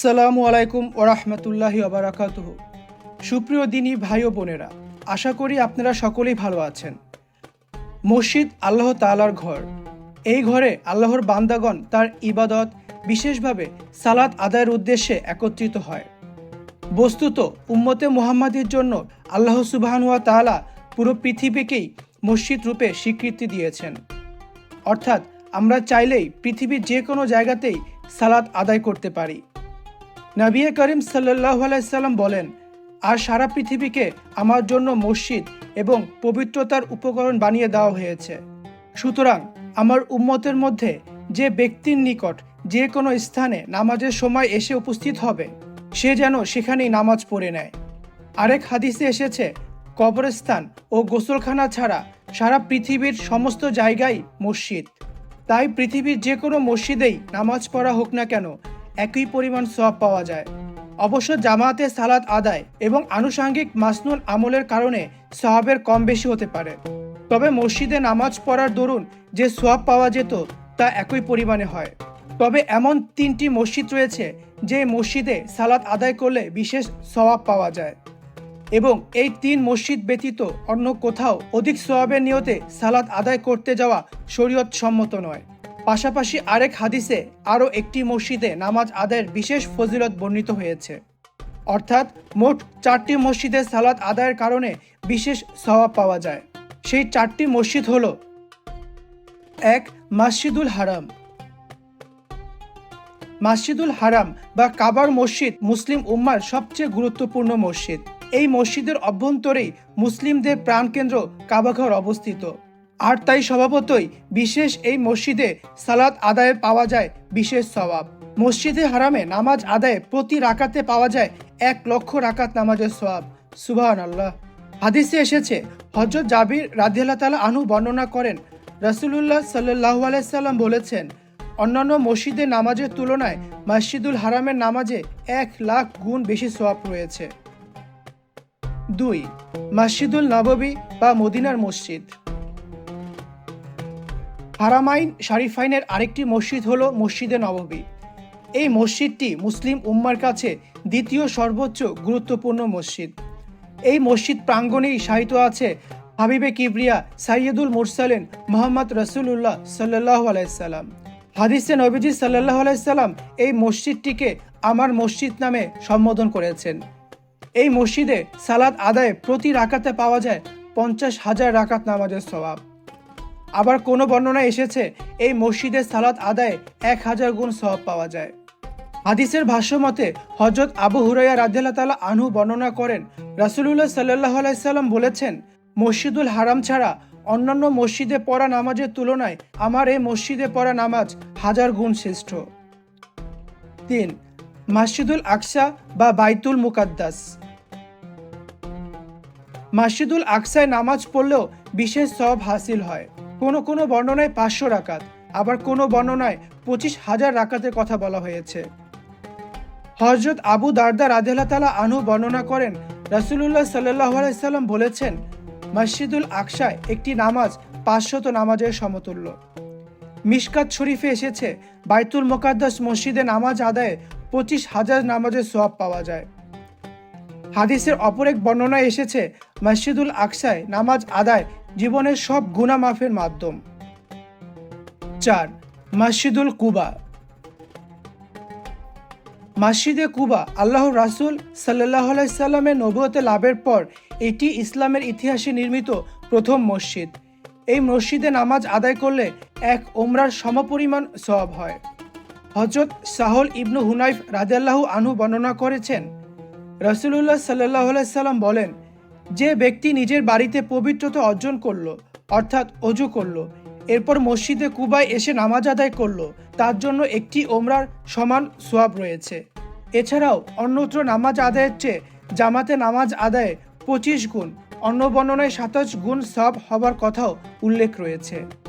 আসসালামু আলাইকুম ওরহমতুল্লাহি ওবরাকাতুহ সুপ্রিয় দিনী ভাই ও বোনেরা, আশা করি আপনারা সকলেই ভালো আছেন। মসজিদ আল্লাহ তাআলার ঘর। এই ঘরে আল্লাহর বান্দাগণ তার ইবাদত, বিশেষভাবে সালাত আদায়ের উদ্দেশ্যে একত্রিত হয়। বস্তুত উম্মতে মুহাম্মাদের জন্য আল্লাহ সুবাহানুয়া তাআলা পুরো পৃথিবীকেই মসজিদ রূপে স্বীকৃতি দিয়েছেন। অর্থাৎ আমরা চাইলেই পৃথিবীর যে কোনো জায়গাতেই সালাত আদায় করতে পারি। নবী করিম সাল্লাহ আলাইসাল্লাম বলেন, আর সারা পৃথিবীকে আমার জন্য মসজিদ এবং পবিত্রতার উপকরণ বানিয়ে দেওয়া হয়েছে। সুতরাং আমার উম্মতের মধ্যে যে ব্যক্তির নিকট যে কোনো স্থানে নামাজের সময় এসে উপস্থিত হবে, সে যেন সেখানেই নামাজ পড়ে নেয়। আরেক হাদিসে এসেছে, কবরস্থান ও গোসলখানা ছাড়া সারা পৃথিবীর সমস্ত জায়গায় মসজিদ। তাই পৃথিবীর যে কোনো মসজিদেই নামাজ পড়া হোক না কেন একই পরিমাণ সব পাওয়া যায়। অবশ্য জামাতে সালাত আদায় এবং আনুষাঙ্গিক মাসনুল আমলের কারণে সহাবের কম বেশি হতে পারে। তবে মসজিদে নামাজ পড়ার দরুন যে সোয়াব পাওয়া যেত, তা একই পরিমাণে হয়। তবে এমন তিনটি মসজিদ রয়েছে, যে মসজিদে সালাত আদায় করলে বিশেষ সওয়াব পাওয়া যায়। এবং এই তিন মসজিদ ব্যতীত অন্য কোথাও অধিক সোয়াবের নিয়তে সালাত আদায় করতে যাওয়া শরীয়ত সম্মত নয়। পাশাপাশি আরেক হাদিসে আরও একটি মসজিদে নামাজ আদায়ের বিশেষ ফজিলত বর্ণিত হয়েছে। অর্থাৎ মোট চারটি মসজিদে সালাত আদায়ের কারণে বিশেষ সওয়াব পাওয়া যায়। সেই চারটি মসজিদ হল এক, মসজিদুল হারাম। মসজিদুল হারাম বা কাবার মসজিদ মুসলিম উম্মার সবচেয়ে গুরুত্বপূর্ণ মসজিদ। এই মসজিদের অভ্যন্তরেই মুসলিমদের প্রাণকেন্দ্র কাবাঘর অবস্থিত। আর তাই স্বভাবতই বিশেষ এই মসজিদে সালাত আদায়ে পাওয়া যায় বিশেষ স্বভাব মসজিদে হারামে নামাজ আদায়ে প্রতি রাকাতে পাওয়া যায় এক লক্ষ রাকাত নামাজের সওয়াব। সুবাহ আল্লাহ হাদিসে এসেছে হজরত জাবির রাদিয়াল্লাহ তালা আনু বর্ণনা করেন, রাসুলুল্লাহ সাল্লাহ আলাইসাল্লাম বলেছেন, অন্যান্য মসজিদের নামাজের তুলনায় মসজিদুল হারামের নামাজে এক লাখ গুণ বেশি সোয়াব রয়েছে। দুই, মসজিদুল নববী বা মদিনার মসজিদ। হারামাইন শারিফাইনের আরেকটি মসজিদ হলো মসজিদে নববী এই মসজিদটি মুসলিম উম্মার কাছে দ্বিতীয় সর্বোচ্চ গুরুত্বপূর্ণ মসজিদ। এই মসজিদ প্রাঙ্গণেই সাহিত্য আছে হাবিবে কিবরিয়া সাইয়দুল মুরসালিন মোহাম্মদ রসুল্লাহ সাল্লাহ আলাইসাল্লাম হাদিসে নবীজি সাল্লাহ আলাইসাল্লাম এই মসজিদটিকে আমার মসজিদ নামে সম্বোধন করেছেন। এই মসজিদে সালাদ আদায় প্রতি রাকাতে পাওয়া যায় পঞ্চাশ হাজার রাকাত নামাজের স্বভাব আবার কোনো বর্ণনা এসেছে, এই মসজিদের সালাত আদায়ে এক হাজার গুণ সব পাওয়া যায়। হাদিসের ভাষ্য মতে হজরত আবু হুরাইয়া রাদিয়াল্লাহু তালা আনহু বর্ণনা করেন, রাসূলুল্লাহ সাল্লাল্লাহু আলাইহি সাল্লাম বলেছেন, মসজিদুল হারাম ছাড়া অন্যান্য মসজিদে পড়া নামাজের তুলনায় আমার এই মসজিদে পড়া নামাজ হাজার গুণ শ্রেষ্ঠ। তিন, মসজিদুল আকসা বা বাইতুল মুকাদ্দাস। মসজিদুল আকসায় নামাজ পড়লেও বিশেষ সব হাসিল হয়। কোনো কোনো বর্ণনায় পাঁচশো রাকাত, আবার কোনো বর্ণনায় পঁচিশ হাজার রাকাতের কথা বলা হয়েছে। হজরত আবু দারদা রাধেলা তালা আনু বর্ণনা করেন, রাসুলুল্লাহ সাল্লাহ আলাইসাল্লাম বলেছেন, মসজিদুল আকসায় একটি নামাজ পাঁচশত নামাজের সমতুল্য। মিশকাত শরীফে এসেছে, বাইতুল মোকাদ্দাস মসজিদে নামাজ আদায়ে পঁচিশ হাজার নামাজের সোয়াব পাওয়া যায়। হাদিসের অপর এক বর্ণনায় এসেছে, মসজিদুল আকসায় নামাজ আদায় জীবনের সব গুণা মাফের মাধ্যম। চার, মসজিদুল কুবা। মসজিদে কুবা আল্লাহ রাসুল সাল্লাহ সাল্লামের নবুয়তে লাভের পর এটি ইসলামের ইতিহাসে নির্মিত প্রথম মসজিদ। এই মসজিদে নামাজ আদায় করলে এক ওমরার সমপরিমাণ সব হয়। হজরত সাহল ইবনু হুনাইফ রাদেল্লাহু আনহু বর্ণনা করেছেন রসুল্লাহ সাল্লাহ সাল্লাম বলেন যে ব্যক্তি নিজের বাড়িতে পবিত্রতা অর্জন করল, অর্থাৎ অজু করল, এরপর মসজিদে কুবায় এসে নামাজ আদায় করল, তার জন্য একটি ওমরার সমান সোয়াব রয়েছে। এছাড়াও অন্যত্র নামাজ আদায়ের চেয়ে জামাতে নামাজ আদায়ে পঁচিশ গুণ অন্ন বর্ণনায় সাতাশ গুণ সব হবার কথাও উল্লেখ রয়েছে।